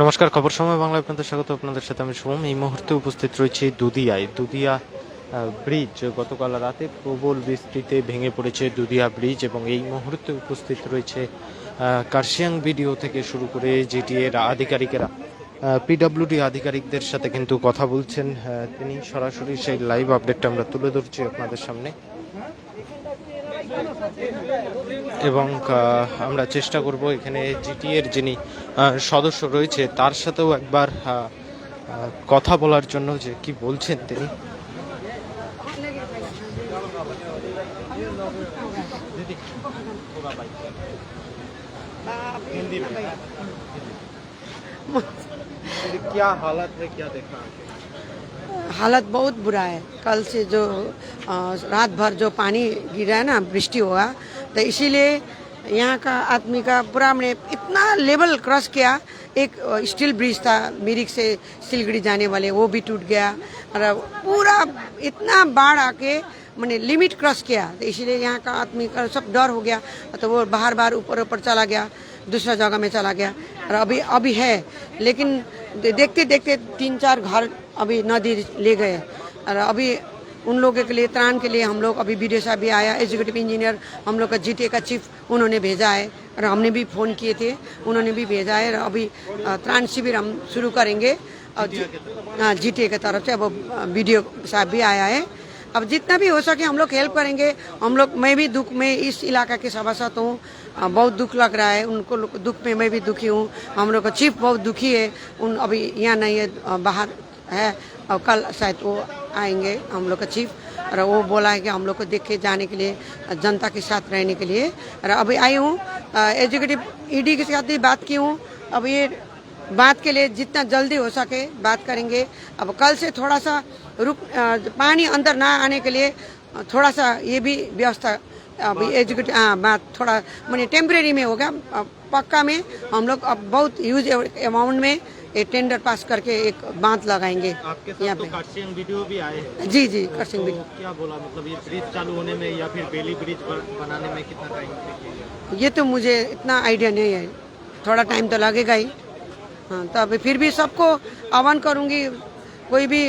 নমস্কার, খবর সময় বাংলা আপনাদের স্বাগত আপনাদের সাথে। আমি শুভম এই মুহূর্তে উপস্থিত রয়েছে দুদিয়ায়। দুদিয়া ব্রিজ গতকাল রাতে প্রবল বৃষ্টিতে ভেঙে পড়েছে দুদিয়া ব্রিজ এবং এই মুহূর্তে উপস্থিত রয়েছে কার্শিয়াং ভিডিও থেকে শুরু করে জিটিএর আধিকারিকেরা। পিডব্লিউডি আধিকারিকদের সাথে কিন্তু কথা বলছেন তিনি সরাসরি সেই লাইভ আপডেটটা আমরা তুলে ধরছি আপনাদের সামনে। এবং আহ, আমরা চেষ্টা করব এখানে জিটিএর যিনি আহ, সদস্য রয়েছে তার সাথেও একবার আহ, আহ, কথা বলার জন্য যে কি বলছেন তিনি क्या हालत है क्या देखा हालत बहुत बुरा है कल से जो अ, रात भर जो पानी गिरा है ना वृष्टि हुआ तो इसीलिए यहाँ का आदमी का पूरा मैंने इतना लेवल क्रॉस किया। एक स्टील ब्रिज था, मिरिक से सिलगड़ी जाने वाले, वो भी टूट गया। और पूरा इतना बाढ़ आके मैंने लिमिट क्रॉस किया। तो इसीलिए यहाँ का आदमी का सब डर हो गया। तो वो बाहर बाहर ऊपर ऊपर चला गया, दूसरा जगह में चला गया। और अभी अभी है, लेकिन देखते देखते तीन चार घर अभी नदी ले गए। और अभी उन लोगों के लिए, त्राण के लिए हम लोग, अभी वीडियो साहब भी आया एग्जीक्यूटिव इंजीनियर हम लोग का जीटीए का चीफ उन्होंने भेजा है, और हमने भी फ़ोन किए थे, उन्होंने भी भेजा है, और अभी त्राण शिविर हम शुरू करेंगे। और जी- हाँ जीटीए की तरफ़ से अब वीडियो साहब भी आया है। अब जितना भी हो सके हम लोग हेल्प करेंगे। हम लोग, मैं भी दुख, में इस इलाका के सभासद हूँ बहुत दुख लग रहा है, उनको दुख में मैं भी दुखी हूँ। हम लोग का चीफ बहुत दुखी है, उन अभी यहाँ नहीं है बाहर है, और कल शायद वो आएँगे हम लोग का चीफ और वो बोला है कि हम लोग को देख के जाने के लिए जनता के साथ रहने के लिए। और अभी आई हूँ एजुकेटिव ईडी के साथ भी बात की हूँ। अब ये बात के लिए जितना जल्दी हो सके बात करेंगे। अब कल से थोड़ा सा रुक पानी अंदर ना आने के लिए थोड़ा सा ये भी व्यवस्था अभी एजुकेटिव हाँ बात थोड़ा मैंने टेम्परेरी में होगा पक्का में हम लोग अब बहुत यूज़ अमाउंट में ये टेंडर पास करके एक बाँध लगाएँगे। आपके यहाँ साथ तो पे। वीडियो भी आए हैं। जी जी कर तो क्या बोला मतलब ये ब्रिज चालू होने में या फिर बेली ब्रिज बनाने में कितना टाइम ये तो मुझे इतना आइडिया नहीं है। थोड़ा टाइम तो लगेगा ही। हाँ तो अभी फिर भी सबको आह्वान करूँगी कोई भी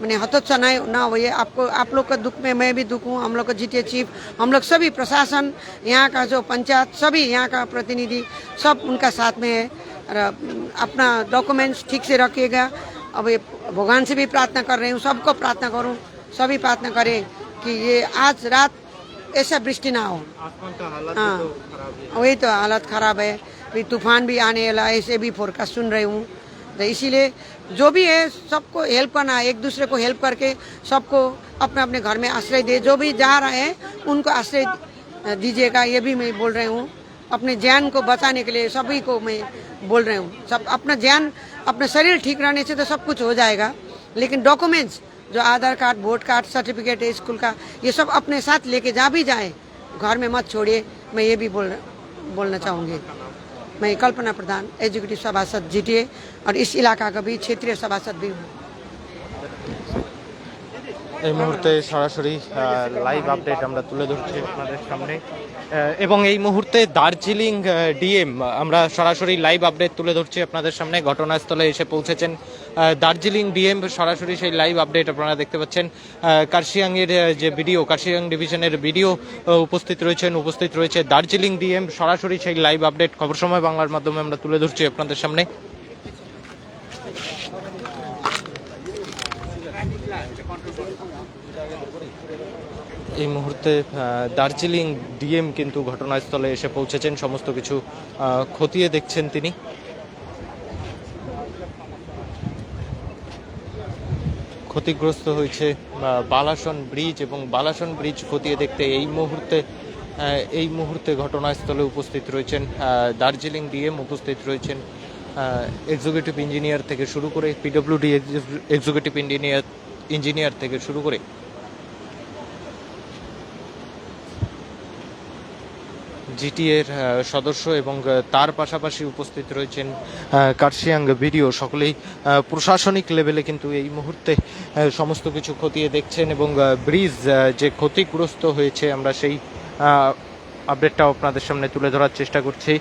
मैंने हतोत्साह ना ना हो ये आपको आप लोग का दुख में मैं भी दुख हूँ हम लोग का जीटीए चीफ हम लोग सभी प्रशासन यहाँ का जो पंचायत सभी यहाँ का प्रतिनिधि सब उनका साथ में है। और अपना डॉक्यूमेंट्स ठीक से रखिएगा। अब ये भगवान से भी प्रार्थना कर रही हूँ सबको प्रार्थना करूँ सभी प्रार्थना करें कि ये आज रात ऐसा वृष्टि ना हो। हाँ। भी तो वही तो हालत खराब है। फिर तूफ़ान भी आने वाला है ऐसे भी फोरकास्ट सुन रही हूँ। तो इसीलिए जो भी है सबको हेल्प करना एक दूसरे को हेल्प करके सबको अपने अपने घर में आश्रय दे। जो भी जा रहे हैं उनको आश्रय दीजिएगा ये भी मैं बोल रही हूँ। अपने जान को बचाने के लिए सभी को मैं बोल रहे हूँ। सब अपना ज्ञान अपना शरीर ठीक रहने से तो सब कुछ हो जाएगा। लेकिन डॉक्यूमेंट्स जो Aadhaar card vote card certificate है स्कूल का, ये सब अपने साथ लेके जा भी जाए, घर में मत छोड़िए। मैं ये भी बोल बोलना चाहूँगी। मैं कल्पना प्रधान एजुकेटिव सभासद जीटीए और इस इलाका का भी क्षेत्रीय सभासद भी हूँ। এই মুহূর্তে সরাসরি লাইভ আপডেট আমরা তুলে ধরছি আপনাদের সামনে। এবং এই মুহূর্তে দার্জিলিং ডিএম আমরা সরাসরি লাইভ আপডেট তুলে ধরছি আপনাদের সামনে। ঘটনাস্থলে এসে পৌঁছেছেন দার্জিলিং ডিএম সরাসরি সেই লাইভ আপডেট আপনারা দেখতে পাচ্ছেন। কার্শিয়াংয়ের যে ভিডিও, কার্শিয়াং ডিভিশনের ভিডিও উপস্থিত রয়েছেন, উপস্থিত রয়েছে দার্জিলিং ডিএম সরাসরি সেই লাইভ আপডেট খবর সময় বাংলার মাধ্যমে আমরা তুলে ধরছি আপনাদের সামনে। এই মুহূর্তে দার্জিলিং ডিএম কিন্তু ঘটনাস্থলে এসে পৌঁছেছেন। সমস্ত কিছু খতিয়ে দেখছেন তিনি। ক্ষতিগ্রস্ত হয়েছে বালাসন ব্রিজ এবং বালাসন ব্রিজ খতিয়ে দেখতে এই মুহূর্তে এই মুহূর্তে ঘটনাস্থলে উপস্থিত রয়েছেন দার্জিলিং ডিএম উপস্থিত রয়েছেন এক্সিকিউটিভ ইঞ্জিনিয়ার থেকে শুরু করে পিডব্লিউডি এক্সিকিউটিভ ইঞ্জিনিয়ার ইঞ্জিনিয়ার থেকে শুরু করে জিটিএর সদস্য এবং তার পাশাপাশি উপস্থিত রয়েছেন কার্শিয়াং ভিডিও সকলেই প্রশাসনিক লেভেলে কিন্তু এই মুহূর্তে সমস্ত কিছু খতিয়ে দেখছেন এবং ব্রিজ যে ক্ষতিগ্রস্ত হয়েছে, আমরা সেই আপডেটটাও আপনাদের সামনে তুলে ধরার চেষ্টা করছি।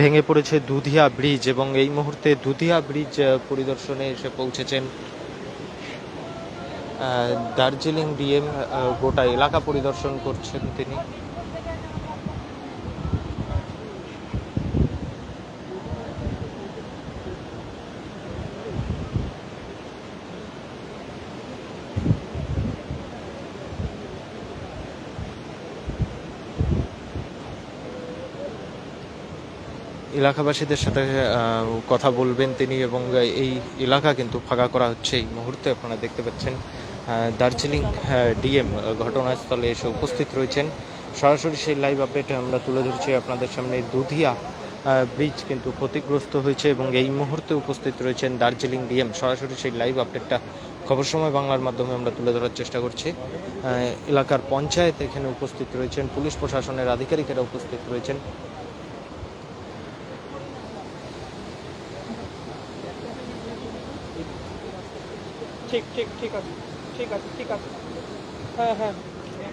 ভেঙে পড়েছে দুধিয়া ব্রিজ এবং এই মুহূর্তে দুধিয়া ব্রিজ পরিদর্শনে এসে পৌঁছেছেন দার্জিলিং ডিএম গোটা এলাকা পরিদর্শন করছেন তিনি। এলাকাবাসীদের সাথে কথা বলবেন তিনি এবং এই এলাকা কিন্তু ফাঁকা করা হচ্ছে এই মুহূর্তে। আপনারা দেখতে পাচ্ছেন দার্জিলিং ডিএম ঘটনাস্থলে এসে উপস্থিত রয়েছেন। সরাসরি সেই লাইভ আপডেটে আমরা তুলে ধরছি আপনাদের সামনে। দুধিয়া ব্রিজ কিন্তু ক্ষতিগ্রস্ত হয়েছে এবং এই মুহূর্তে উপস্থিত রয়েছেন দার্জিলিং ডিএম। সরাসরি সেই লাইভ আপডেটটা খবর সময় বাংলার মাধ্যমে আমরা তুলে ধরার চেষ্টা করছি। এলাকার পঞ্চায়েত এখানে উপস্থিত রয়েছেন, পুলিশ প্রশাসনের আধিকারিকেরা উপস্থিত রয়েছেন। ঠিক ঠিক ঠিক আছে ঠিক আছে ঠিক আছে। হ্যাঁ হ্যাঁ। এই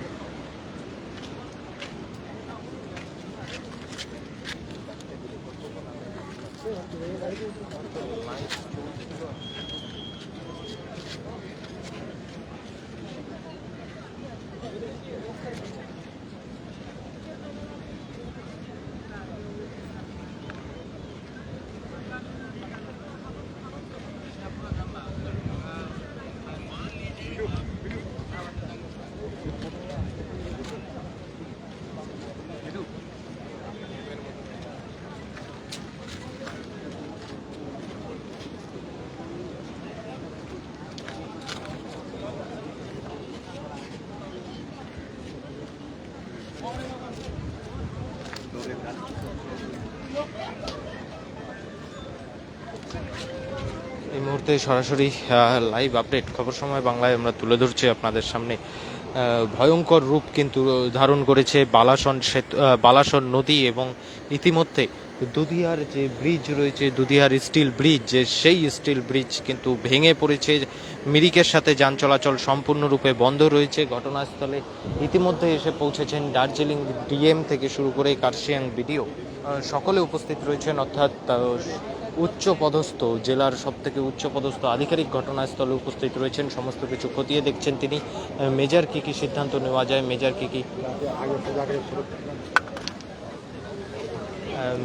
মুহূর্তে সরাসরি লাইভ আপডেট খবর সময় বাংলায় আমরা তুলে ধরছি আপনাদের সামনে। ভয়ঙ্কর রূপ কিন্তু ধারণ করেছে বালাসন সেতু বালাসন নদী এবং ইতিমধ্যে দুধিয়ার যে ব্রিজ রয়েছে দুধিয়ার স্টিল ব্রিজ যে সেই স্টিল ব্রিজ কিন্তু ভেঙে পড়েছে। মিরিকের সাথে যান চলাচল সম্পূর্ণরূপে বন্ধ রয়েছে। ঘটনাস্থলে ইতিমধ্যে এসে পৌঁছেছেন দার্জিলিং ডিএম থেকে শুরু করে কার্শিয়াং বিডিও। সকলে উপস্থিত রয়েছেন, অর্থাৎ আহ, উচ্চ পদস্থ জেলার সব থেকে উচ্চ পদস্থ আধিকারিক ঘটনাস্থলে উপস্থিত রয়েছেন। সমস্ত কিছু খতিয়ে দেখছেন তিনি। মেজার কি কি সিদ্ধান্ত নেওয়া যায়? মেজার কি কি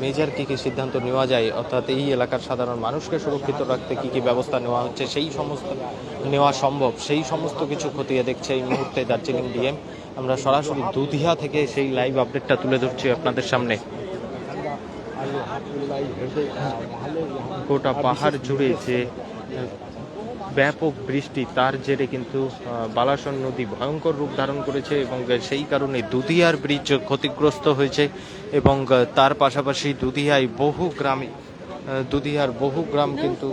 মেজর কি কি সিদ্ধান্ত নেওয়া যায়? অর্থাৎ এই এলাকার সাধারণ মানুষকে সুরক্ষিত রাখতে কি কি ব্যবস্থা নেওয়া হচ্ছে? সেই সমস্ত নেওয়া সম্ভব। সেই সমস্ত কিছু খতিয়ে দেখছে এই মুহূর্তে দার্জিলিং ডিএম। আমরা সরাসরি দুধিয়া থেকে সেই লাইভ আপডেটটা তুলে ধরছি আপনাদের সামনে। গোটা পাহাড় জুড়ে যে ব্যাপক বৃষ্টি, তার জেরে কিন্তু বালাসন নদী ভয়ঙ্কর রূপ ধারণ করেছে এবং সেই কারণে দুধিয়ার ব্রিজ ক্ষতিগ্রস্ত হয়েছে এবং তার পাশাপাশি দুধিয়ায় বহু গ্রামে দুধিয়ার বহু গ্রাম কিন্তু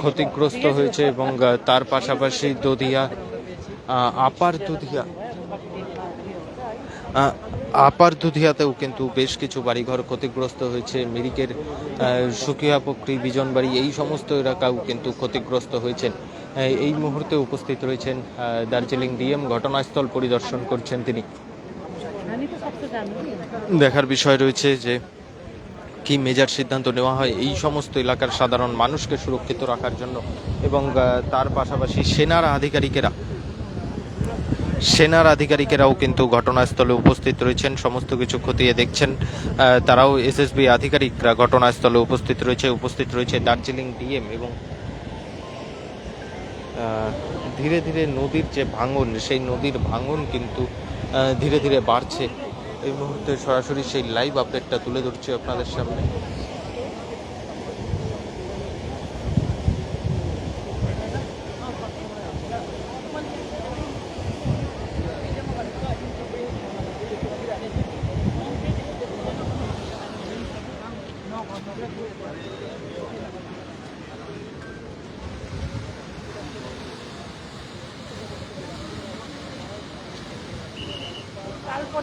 ক্ষতিগ্রস্ত হয়েছে এবং তার পাশাপাশি দুধিয়া আপার দুধিয়া আপার দুধিয়াতেও কিন্তু বেশ কিছু বাড়িঘর ক্ষতিগ্রস্ত হয়েছে। মিরিকের সুকিয়া পক্রি বিজনবাড়ি, এই সমস্ত এলাকাও কিন্তু ক্ষতিগ্রস্ত হয়েছেন। এই মুহূর্তে উপস্থিত রয়েছেন দার্জিলিং ডিএম ঘটনাস্থল পরিদর্শন করছেন তিনি। দেখার বিষয় রয়েছে যে, কি মেজার সিদ্ধান্ত নেওয়া হয়, এই সমস্ত এলাকার সাধারণ মানুষকে সুরক্ষিত রাখার জন্য এবং তার পাশাপাশি সেনার আধিকারিকেরা সেনার আধিকারিকেরাও কিন্তু ঘটনাস্থলে উপস্থিত রয়েছেন। সমস্ত কিছু খতিয়ে দেখছেন তারাও এসএসবি আধিকারিকরা ঘটনাস্থলে উপস্থিত রয়েছে উপস্থিত রয়েছে দার্জিলিং ডিএম এবং ধীরে ধীরে নদীর যে ভাঙন, সেই নদীর ভাঙন কিন্তু ধীরে ধীরে বাড়ছে। এই মুহূর্তে সরাসরি সেই লাইভ আপডেটটা তুলে ধরছি আপনাদের সামনে।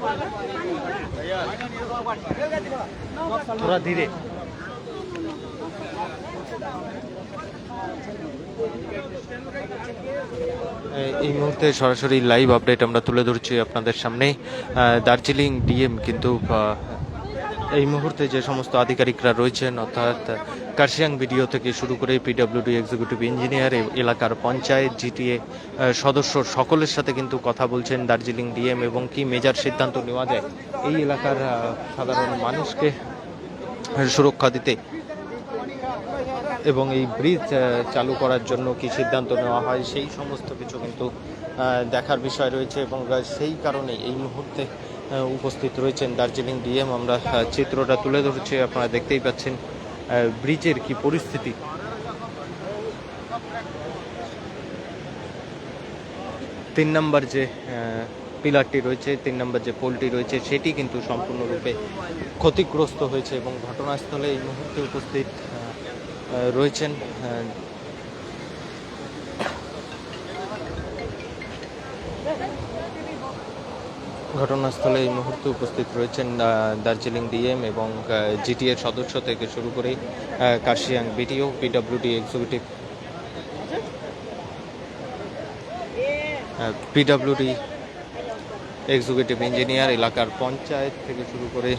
Gracias. थोड़ा धीरे এই মুহূর্তে সরাসরি লাইভ আপডেট আমরা তুলে ধরছি আপনাদের সামনে আহ, দার্জিলিং ডিএম কিন্তু আহ, এই মুহূর্তে যে সমস্ত আধিকারিকরা রয়েছেন অর্থাৎ কার্শিয়াং ভিডিও থেকে শুরু করে পিডব্লিউডি এক্সিকিউটিভ ইঞ্জিনিয়ার এলাকার পঞ্চায়েত জিটিএ সদস্য সকলের সাথে কিন্তু কথা বলছেন দার্জিলিং ডিএম এবং কি মেজার সিদ্ধান্ত নেওয়া যায় এই এলাকার সাধারণ মানুষকে সুরক্ষা দিতে এবং এই ব্রিজ চালু করার জন্য কি সিদ্ধান্ত নেওয়া হয় সেই সমস্ত কিছু কিন্তু দেখার বিষয় রয়েছে এবং সেই কারণে এই মুহূর্তে উপস্থিত রয়েছেন দার্জিলিং ডিএম আমরা চিত্রটা তুলে ধরছি, আপনারা দেখতেই পাচ্ছেন। ব্রিজের কি পরিস্থিতি? তিন নম্বর যে পিলারটি রয়েছে, তিন নম্বর যে পোলটি রয়েছে, সেটি কিন্তু সম্পূর্ণরূপে ক্ষতিগ্রস্ত হয়েছে এবং ঘটনাস্থলে এই মুহূর্তে উপস্থিত রয়েছেন ঘটনাস্থলে এই মুহূর্তে উপস্থিত রয়েছেন দার্জিলিং ডিএম এবং জিটিএর সদস্য থেকে শুরু করে Kurseong BDO PWD executive PWD executive engineer, এলাকার পঞ্চায়েত থেকে শুরু করে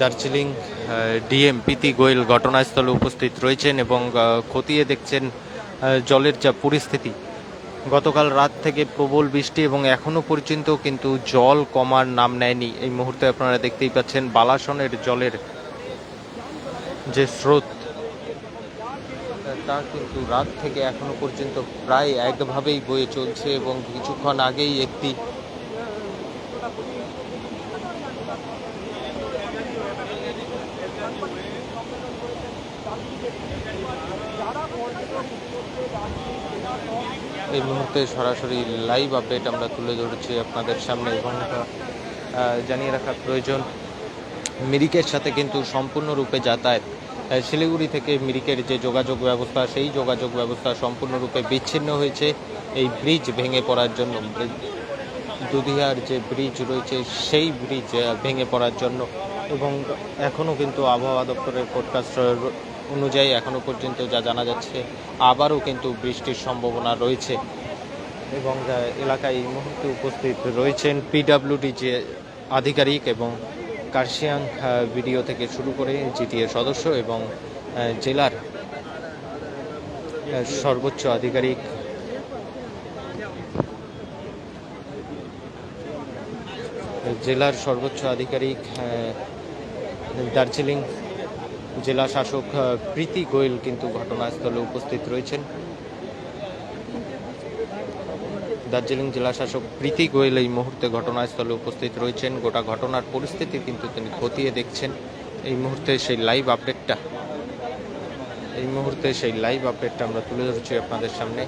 দার্জিলিং ডিএম পিতি গোয়েল ঘটনাস্থলে উপস্থিত রয়েছেন এবং খতিয়ে দেখছেন জলের যা পরিস্থিতি। গতকাল রাত থেকে প্রবল বৃষ্টি এবং এখনও পর্যন্ত কিন্তু জল কমার নাম নেয়নি। এই মুহূর্তে আপনারা দেখতেই পাচ্ছেন বালাসনের জলের যে স্রোত, তা কিন্তু রাত থেকে এখনও পর্যন্ত প্রায় একভাবেই বয়ে চলছে এবং কিছুক্ষণ আগেই একটি এই মুহূর্তে সরাসরি লাইভ আপডেট আমরা তুলে ধরছি আপনাদের সামনে এবং জানিয়ে রাখা প্রয়োজন। মিরিকের সাথে কিন্তু সম্পূর্ণরূপে যাতায়াত। শিলিগুড়ি থেকে মিরিকের যে যোগাযোগ ব্যবস্থা, সেই যোগাযোগ ব্যবস্থা সম্পূর্ণরূপে বিচ্ছিন্ন হয়েছে। এই ব্রিজ ভেঙে পড়ার জন্য দুধিয়ার যে ব্রিজ রয়েছে, সেই ব্রিজ ভেঙে পড়ার জন্য। এবং এখনও কিন্তু আবহাওয়া দপ্তরের ফোরকাস্ট অনুযায়ী এখনও পর্যন্ত যা জানা যাচ্ছে, আবারও কিন্তু বৃষ্টির সম্ভাবনা রয়েছে। এবং এলাকায় এই মুহূর্তে উপস্থিত রয়েছেন পিডাব্লিউডি যে আধিকারিক এবং কার্শিয়াং ভিডিও থেকে শুরু করে জিটিএ সদস্য এবং জেলার সর্বোচ্চ আধিকারিক। জেলার সর্বোচ্চ আধিকারিক দার্জিলিং জেলা শাসক প্রীতি গোয়েল কিন্তু ঘটনাস্থলে উপস্থিত রয়েছেন। দার্জিলিং জেলা শাসক প্রীতি গোয়েল এই মুহূর্তে ঘটনাস্থলে উপস্থিত রয়েছেন। গোটা ঘটনার পরিস্থিতি কিন্তু তিনি খতিয়ে দেখছেন। এই মুহূর্তে সেই লাইভ আপডেটটা, এই মুহূর্তে সেই লাইভ আপডেটটা আমরা তুলে ধরছি আপনাদের সামনে।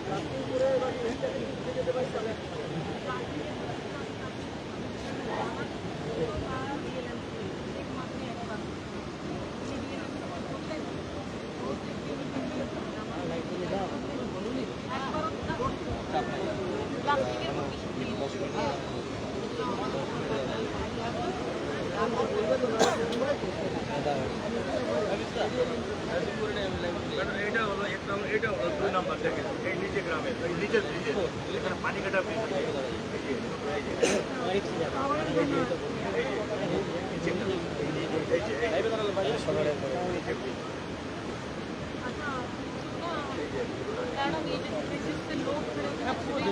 मैडम ये जो बेसिस पे लोग खड़े थे आपको ये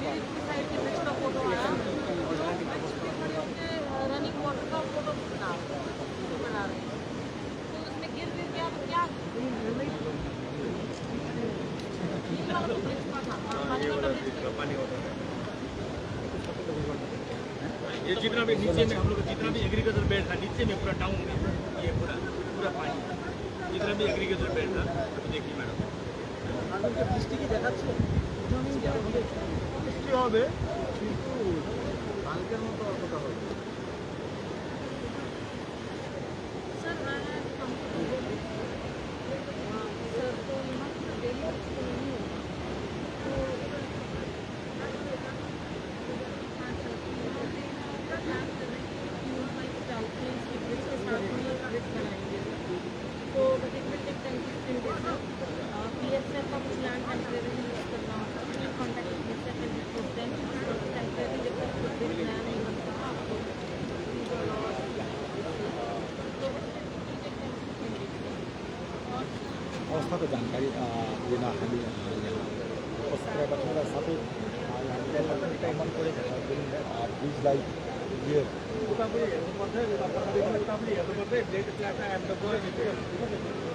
मेरी साइड के बीच का फोटो आया लोग बेंच पे खड़े होके रनिंग वाटर का फोटो बना रहे हैं बना रहे हैं तो उसमें गिर गिर गया तो क्या ये जितना भी नीचे में हम लोग जितना भी एग्रीकल्चर बेल्ट था नीचे में पूरा टाउन में ये पूरा पूरा पानी जितना भी एग्रीकल्चर बेल्ट था वो देखिए मैडम বৃষ্টি হবে কিন্তু কালকের মতো অতটা হবে अवस्था को जानकारी अ, देना हामी अ, यहाँ उपस्थित रहेका छौँ र साथै अ, हामीले एउटा मन परेको छ जुन अ, ब्रिजलाई यो ब्रिज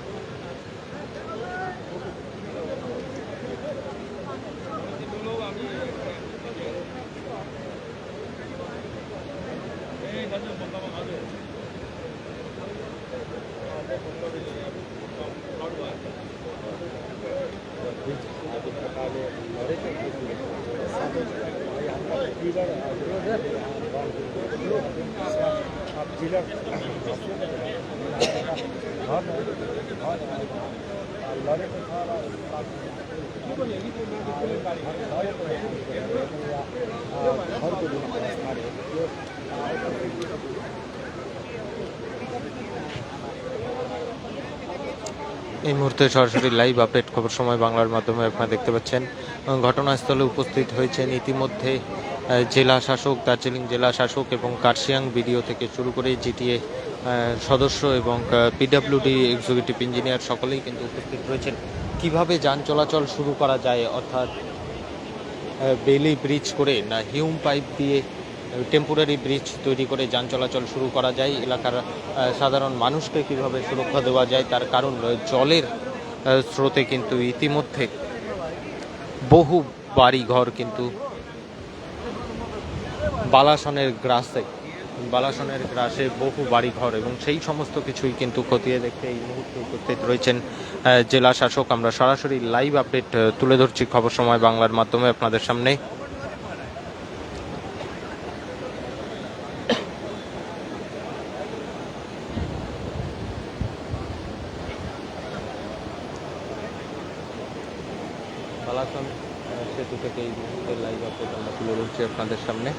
এই মুহূর্তে সরাসরি লাইভ আপডেট খবর সময় বাংলার মাধ্যমে আপনারা দেখতে পাচ্ছেন। ঘটনাস্থলে উপস্থিত হয়েছেন ইতিমধ্যে জেলা শাসক দার্জিলিং জেলা শাসক এবং কার্শিয়াং বিডিও থেকে শুরু করে জিটিএ সদস্য এবং পিডাব্লিউডি এক্সিকিউটিভ ইঞ্জিনিয়ার সকলেই কিন্তু উপস্থিত রয়েছেন। কীভাবে যান চলাচল শুরু করা যায়, অর্থাৎ বেলি ব্রিজ করে না হিউম পাইপ দিয়ে টেম্পোরারি ব্রিজ তৈরি করে যান চলাচল শুরু করা যায়, এলাকার সাধারণ মানুষকে কীভাবে সুরক্ষা দেওয়া যায়, তার কারণ জলের স্রোতে কিন্তু ইতিমধ্যে বহু বাড়ি ঘর কিন্তু বালাসনের গ্রাসে বালাসনের গ্রাসে বহু বাড়ি ঘর এবং সেই সমস্ত কিছুই কিন্তু খতিয়ে দেখতে এই মুহূর্তে উপস্থিত রয়েছেন জেলা শাসক। আমরা সরাসরি লাইভ আপডেট তুলে ধরছি খবর সময় বাংলার মাধ্যমে আপনাদের সামনে। বালাসন সেতু থেকে এই মুহূর্তে লাইভ আপডেট আমরা তুলে ধরছি আপনাদের সামনে।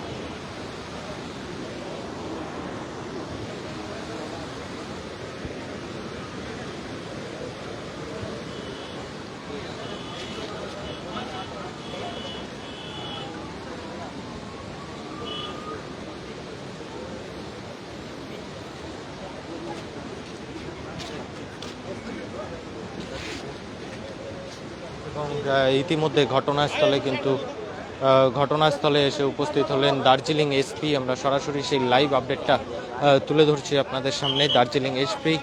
ইতিমধ্যে ঘটনাস্থলে কিন্তু ঘটনাস্থলে এসে উপস্থিত হলেন দার্জিলিং এসপি। আমরা সরাসরি সেই লাইভ আপডেটটা তুলে ধরছি আপনাদের সামনে, দার্জিলিং এসপি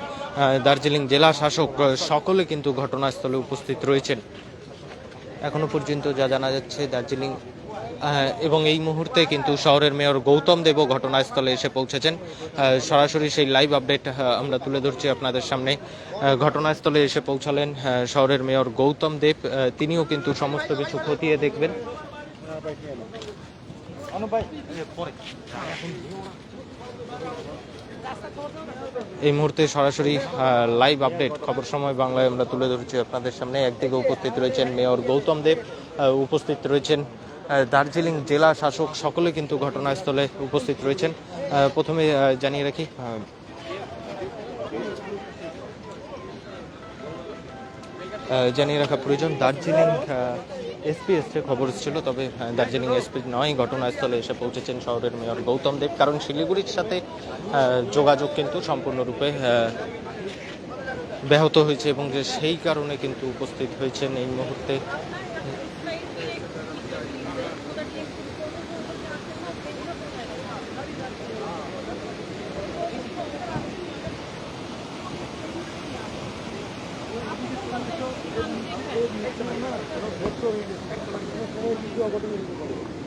দার্জিলিং জেলা শাসক সকলে কিন্তু ঘটনাস্থলে উপস্থিত রয়েছেন। এখনও পর্যন্ত যা জানা যাচ্ছে, দার্জিলিং এবং এই মুহূর্তে কিন্তু শহরের মেয়র গৌতম দেবও ঘটনাস্থলে এসে পৌঁছেছেন। সরাসরি সেই লাইভ আপডেট আমরা তুলে ধরছি আপনাদের সামনে। ঘটনাস্থলে এসে পৌঁছালেন শহরের মেয়র গৌতম দেব। তিনিও কিন্তু সমস্ত কিছু খতিয়ে দেখবেন। এই মুহূর্তে সরাসরি লাইভ আপডেট খবর সময় বাংলায় আমরা তুলে ধরছি আপনাদের সামনে। একদিকে উপস্থিত রয়েছেন মেয়র গৌতম দেব উপস্থিত রয়েছেন দার্জিলিং জেলা শাসক সকলে কিন্তু ঘটনাস্থলে উপস্থিত রয়েছেন। প্রথমে জানিয়ে রাখি জানিয়ে রাখা প্রয়োজন, দার্জিলিং এসপি এসছে খবর ছিল তবে দার্জিলিং এসপি নয়, ঘটনাস্থলে এসে পৌঁছেছেন শহরের মেয়র গৌতম দেব, কারণ শিলিগুড়ির সাথে যোগাযোগ কিন্তু সম্পূর্ণরূপে ব্যাহত হয়েছে এবং যে সেই কারণে কিন্তু উপস্থিত হয়েছেন এই মুহূর্তে। もう一度はごとめに。